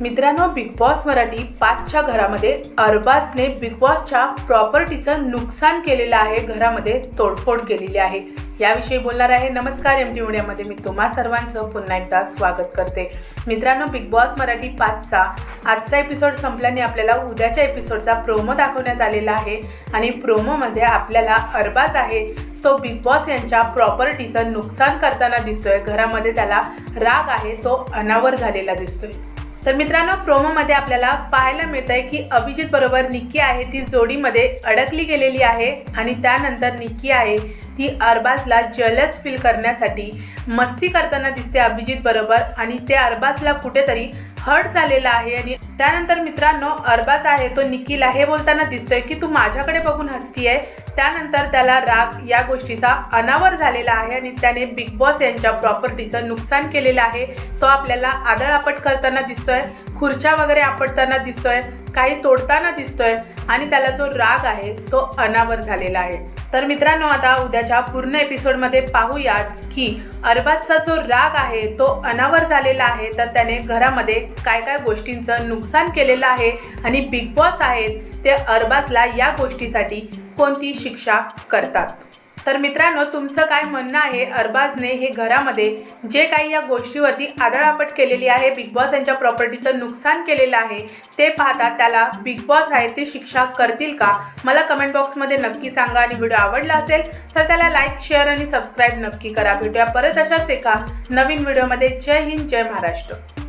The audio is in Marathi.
मित्रांनो बिग बॉस मराठी पाचच्या घरामध्ये अरबाजने बिग बॉसच्या प्रॉपर्टीचं नुकसान केलेलं आहे घरामध्ये तोडफोड केलेली आहे. याविषयी बोलणार आहे नमस्कार एम टी मीडियामध्ये मी तुम्हा सर्वांचं. पुन्हा एकदा स्वागत करते. मित्रांनो बिग बॉस मराठी पाचचा आजचा एपिसोड संपल्याने आपल्याला उद्याच्या एपिसोडचा प्रोमो दाखवण्यात आलेला आहे आणि प्रोमोमध्ये आपल्याला अरबाज आहे तो बिग बॉस यांच्या प्रॉपर्टीचं नुकसान करताना दिसतोय. घरामध्ये त्याला राग आहे तो अनावर झालेला दिसतोय. तर मित्रांनो प्रोमोमध्ये आपल्याला पाहायला मिळत आहे की अभिजित बरोबर निक्की आहे. ती जोडीमध्ये अडकली गेलेली आहे आणि त्यानंतर निक्की आहे. ती अरबाजला जलस फील करण्यासाठी मस्ती करताना दिसते अभिजित बरोबर आणि ते अरबाजला कुठेतरी हर्ट झालेला आहे आणि त्यानंतर मित्रांनो अरबाज आहे तो निक्कीला हे बोलताना दिसतोय की तू माझ्याकडे बघून हसतीये. त्यानंतर त्याला राग या गोष्टीचा अनावर झालेला आहे आणि त्याने बिग बॉस यांच्या प्रॉपर्टीचं नुकसान केलेलं आहे. तो आपल्याला आदळ आपट करताना दिसतोय. खुर्च्या वगैरे आपटताना दिसतोय काही तोडताना दिसतोय आणि त्याला जो राग आहे तो अनावर झालेला आहे. तर मित्रांनो आता उद्याच्या पूर्ण एपिसोडमध्ये पाहूयात की अरबाजचा जो राग आहे तो अनावर झालेला आहे. तर त्याने घरामध्ये काय काय गोष्टींचं नुकसान केलेलं आहे आणि बिग बॉस आहेत ते अरबाजला या गोष्टीसाठी कोणती शिक्षा करतात? तर मित्रांनो तुमचं काय म्हणणं आहे? अरबाजने हे घरामध्ये जे काही या गोष्टीवरती आदळापट केलेली आहे बिग बॉस यांच्या प्रॉपर्टीचं नुकसान केलेलं आहे ते पाहता त्याला बिग बॉस आहे ते शिक्षा करतील का? मला कमेंट बॉक्समध्ये नक्की सांगा आणि व्हिडिओ आवडला असेल तर त्याला लाईक शेअर आणि सबस्क्राईब नक्की करा. भेटूया परत अशाच एका नवीन व्हिडिओमध्ये जय हिंद जय महाराष्ट्र.